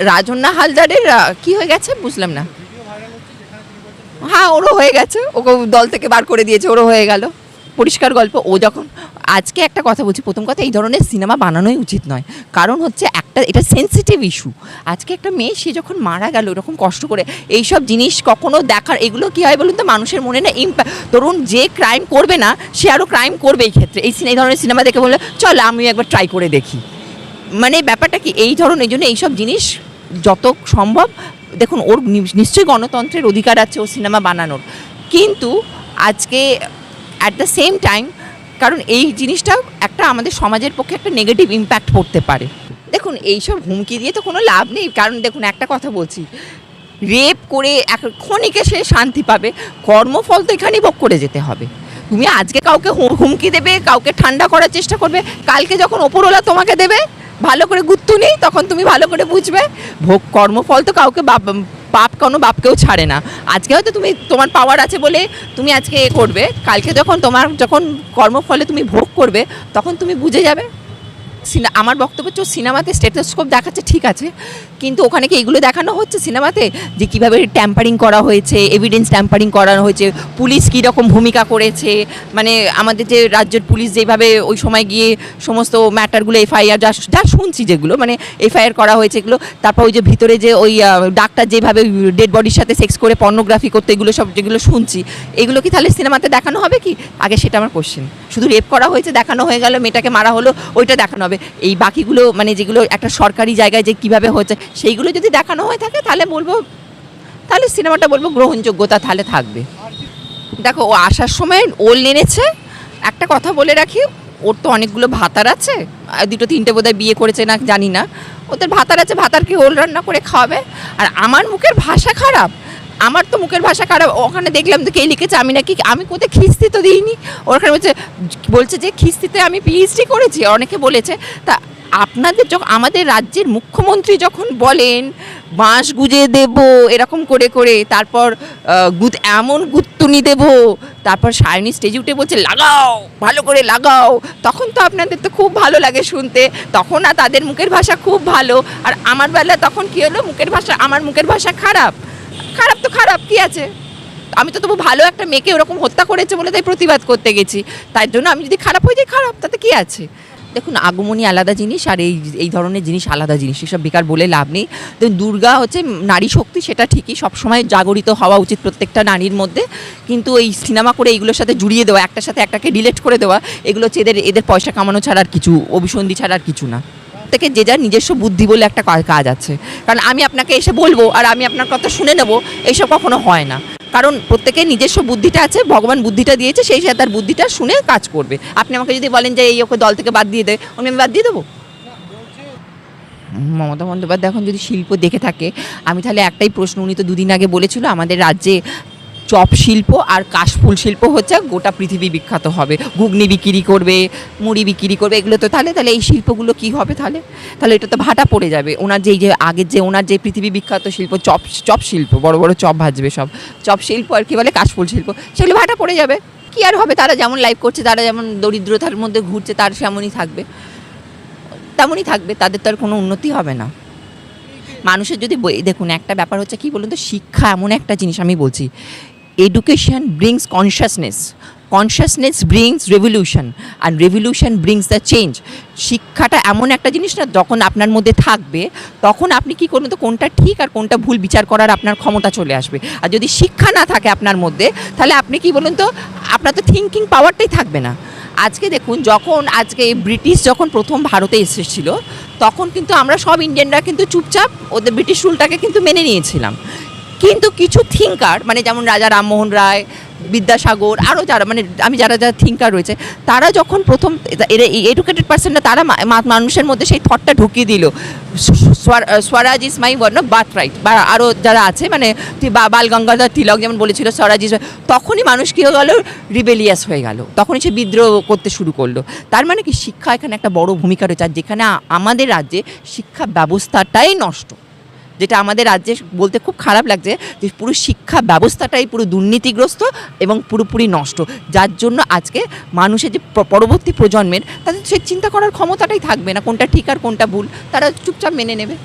রাজন্না হালদারের কি হয়ে গেছে? বুঝলাম না। হ্যাঁ ওরও হয়ে গেছে। ওকে দল থেকে বার করে দিয়েছে, ওরও হয়ে গেল। পরিষ্কার গল্প। ও যখন, আজকে একটা কথা বলছি, প্রথম কথা, এই ধরনের সিনেমা বানানোই উচিত নয়। কারণ হচ্ছে একটা, এটা সেন্সিটিভ ইস্যু আজকে একটা মেয়ে, সে যখন মারা গেল, এরকম কষ্ট করে, এইসব জিনিস কখনো দেখার, এগুলো কি হয় বলুন তো, মানুষের মনে না ইম্প্যাক্ট ধরুন যে ক্রাইম করবে না, সে আরও ক্রাইম করবে এই ক্ষেত্রে। এই এই ধরনের সিনেমা দেখে বলে চল আমি একবার ট্রাই করে দেখি। মানে ব্যাপারটা কি, এই ধরনের, এই জন্য এইসব জিনিস যত সম্ভব, দেখুন, ওর নিশ্চয়ই গণতন্ত্রের অধিকার আছে ও সিনেমা বানানোর। কিন্তু আজকে অ্যাট দ্য সেম টাইম কারণ এই জিনিসটা একটা আমাদের সমাজের পক্ষে একটা নেগেটিভ ইম্প্যাক্ট পড়তে পারে। দেখুন, এইসব হুমকি দিয়ে তো কোনো লাভ নেই। কারণ দেখুন, একটা কথা বলছি রেপ করে ক্ষণিকে সে শান্তি পাবে, কর্মফল তো এখানেই ভোগ করে যেতে হবে। তুমি আজকে কাউকে হুমকি দেবে, কাউকে ঠান্ডা করার চেষ্টা করবে, কালকে যখন ওপরওয়ালা তোমাকে দেবে, ভালো করে গুত্তু নেই, তখন তুমি ভালো করে বুঝবে। ভোগ কর্মফল তো কাউকে বাপ কোনো বাপকেও ছাড়ে না। আজকে হয়তো তুমি, তোমার পাওয়ার আছে বলে তুমি আজকে এ করবে। কালকে যখন তোমার, যখন কর্মফলে তুমি ভোগ করবে, তখন তুমি বুঝে যাবে। আমার বক্তব্য হচ্ছে সিনেমাতে স্টেথোস্কোপ দেখাচ্ছে, ঠিক আছে। কিন্তু ওখানে কি এগুলো দেখানো হচ্ছে সিনেমাতে? যে কীভাবে ট্যাম্পারিং করা হয়েছে এভিডেন্স ট্যাম্পারিং করানো হয়েছে, পুলিশ কী রকম ভূমিকা করেছে মানে আমাদের যে রাজ্যের পুলিশ যেভাবে ওই সময় গিয়ে সমস্ত ম্যাটারগুলো এফআইআর, যা যা শুনছি যেগুলো মানে এফআইআর করা হয়েছে এগুলো, তারপর ওই যে ভিতরে যে ওই ডাক্তার যেভাবে ডেড বডির সাথে সেক্স করে পর্নোগ্রাফি করতে, এগুলো সব যেগুলো শুনছি, এগুলো কি তাহলে সিনেমাতে দেখানো হবে কি? আগে সেটা আমার কোশ্চেন শুধু রেপ করা হয়েছে, দেখানো হয়ে গেল, মেয়েটাকে মারা হলো, ওইটা দেখানো হবে। এই বাকিগুলো মানে যেগুলো একটা সরকারি জায়গায় যে কীভাবে হচ্ছে, সেইগুলো যদি দেখানো হয়ে থাকে, তাহলে বলব, তাহলে সিনেমাটা বলব গ্রহণযোগ্যতা তাহলে থাকবে। দেখো, ও আসার সময় ওল নেনেছে একটা কথা বলে রাখি, ওর তো অনেকগুলো ভাতার আছে। দুটো তিনটে বোধহয় বিয়ে করেছে না, জানি না। ওদের ভাতার আছে, ভাতারকে ওল রান্না করে খাওয়াবে। আর আমার মুখের ভাষা খারাপ। আমার তো মুখের ভাষা খারাপ, ওখানে দেখলাম তো কে লিখেছে, আমি নাকি, আমি কোথায় খিস্তি তো দিইনি। ওখানে বলছে বলছে যে খিস্তিতে আমি পিএইচডি করেছি, অনেকে বলেছে। তা আপনাদের যখন আমাদের রাজ্যের মুখ্যমন্ত্রী যখন বলেন, বাঁশ গুজে দেব, এরকম করে করে, তারপর গুদ এমন গুত্তুনি দেব, তারপর সায়নী স্টেজে উঠে বলছে, লাগাও, ভালো করে লাগাও। তখন তো আপনাদের তো খুব ভালো লাগে শুনতে, তখন আর তাদের মুখের ভাষা খুব ভালো। আর আমার বেলা তখন কি হলো, মুখের ভাষা, আমার মুখের ভাষা খারাপ। খারাপ তো খারাপ, কি আছে? আমি তো তবু ভালো একটা মেয়েকে ওরকম হত্যা করেছে বলে তাই প্রতিবাদ করতে গেছি। তাই জন্য আমি যদি খারাপ হয়ে যাই খারাপ, তাতে কি আছে? দেখুন, আগমনী আলাদা জিনিস আর এই এই ধরনের জিনিস আলাদা জিনিস, এসব বেকার বলে লাভ নেই। তো দুর্গা হচ্ছে নারী শক্তি, সেটা ঠিকই সবসময় জাগরিত হওয়া উচিত প্রত্যেকটা নারীর মধ্যে। কিন্তু এই সিনেমা করে এইগুলোর সাথে জুড়িয়ে দেওয়া, একটার সাথে একটাকে ডিলেট করে দেওয়া, এগুলো হচ্ছে এদের এদের পয়সা কামানো ছাড়া আর কিছু, অভিসন্ধি ছাড়া আর কিছু না। থেকে যে যার নিজস্ব বুদ্ধি বলে একটা কাজ আছে। কারণ আমি আপনাকে এসে বলব আর আমি আপনার কথা শুনে নেব, এইসব কখনো হয় না। কারণ প্রত্যেকের নিজস্ব বুদ্ধিটা আছে, ভগবান বুদ্ধিটা দিয়েছে, সেই সাথে তার বুদ্ধিটা শুনে কাজ করবে। আপনি আমাকে যদি বলেন যে এই ওকে দল থেকে বাদ দিয়ে দেয় আমি বাদ দিয়ে দেবো? মমতা বন্দ্যোপাধ্যায় এখন যদি শিল্প দেখে থাকে, আমি তাহলে একটাই প্রশ্ন, উনি তো দুদিন আগে বলেছিল আমাদের রাজ্যে চপ শিল্প আর কাশফুল শিল্প হচ্ছে গোটা পৃথিবী বিখ্যাত হবে। ঘুগনি বিক্রি করবে, মুড়ি বিক্রি করবে, এগুলো তো তাহলে তাহলে এই শিল্পগুলো কি হবে তাহলে? তাহলে এটা তো ভাটা পড়ে যাবে। ওনার যেই যে আগের যে, ওনার যে পৃথিবী বিখ্যাত শিল্প, চপ চপ শিল্প, বড় বড় চপ ভাজবে সব। চপ শিল্প আর কি বলে, কাশফুল শিল্প, সেগুলো ভাটা পড়ে যাবে। কি আর হবে, তারা যেমন লাইভ করছে, তারা যেমন দরিদ্রতার মধ্যে ঘুরছে, তার সেমনই থাকবে। তেমনই থাকবে, তাদের তো আর কোনো উন্নতি হবে না। মানুষের যদি দেখুন, একটা ব্যাপার হচ্ছে কি বলুন তো, শিক্ষা এমন একটা জিনিস আমি বলছি। Education brings consciousness consciousness brings revolution R revolution brings the change শিক্ষাটা এমন একটা জিনিস না, যখন আপনার মধ্যে থাকবে, তখন আপনি কি করবেন? তো কোনটা ঠিক আর কোনটা ভুল বিচার করার আপনার ক্ষমতা চলে আসবে। আর যদি শিক্ষা না থাকে আপনার মধ্যে, তাহলে আপনি কি বলুন তো, আপনার তো থিঙ্কিং পাওয়ারটাই থাকবে না। আজকে দেখুন, যখন আজকে ব্রিটিশ যখন প্রথম ভারতে এসেছিল, তখন কিন্তু আমরা সব ইন্ডিয়ানরা কিন্তু চুপচাপ ওদের ব্রিটিশ রুলটাকে কিন্তু মেনে নিয়েছিলাম। কিন্তু কিছু থিঙ্কার মানে যেমন রাজা রামমোহন রায়, বিদ্যাসাগর আরও যারা মানে আমি যারা যারা থিঙ্কার রয়েছে, তারা যখন প্রথম এডুকেটেড পার্সনরা তারা মানুষের মধ্যে সেই থটটা ঢুকিয়ে দিল। Swaraj is my one birth right বা আরও যারা আছে মানে বাল গঙ্গাধর তিলক যেমন বলেছিল, স্বরাজ ইজ তখনই মানুষ কী হয়ে গেল? রিবেলিয়াস হয়ে গেল। তখনই সে বিদ্রোহ করতে শুরু করল। তার মানে কি, শিক্ষা এখানে একটা বড় ভূমিকা রয়েছে, আর যেখানে আমাদের রাজ্যে শিক্ষা ব্যবস্থাটাই নষ্ট। যেটা আমাদের রাজ্যে বলতে খুব খারাপ লাগছে যে পুরো শিক্ষা ব্যবস্থাটাই পুরো দুর্নীতিগ্রস্ত এবং পুরোপুরি নষ্ট। যার জন্য আজকে মানুষের যে পরবর্তী প্রজন্মের, তাদের সে চিন্তা করার ক্ষমতাটাই থাকবে না কোনটা ঠিক আর কোনটা ভুল। তারা চুপচাপ মেনে নেবে।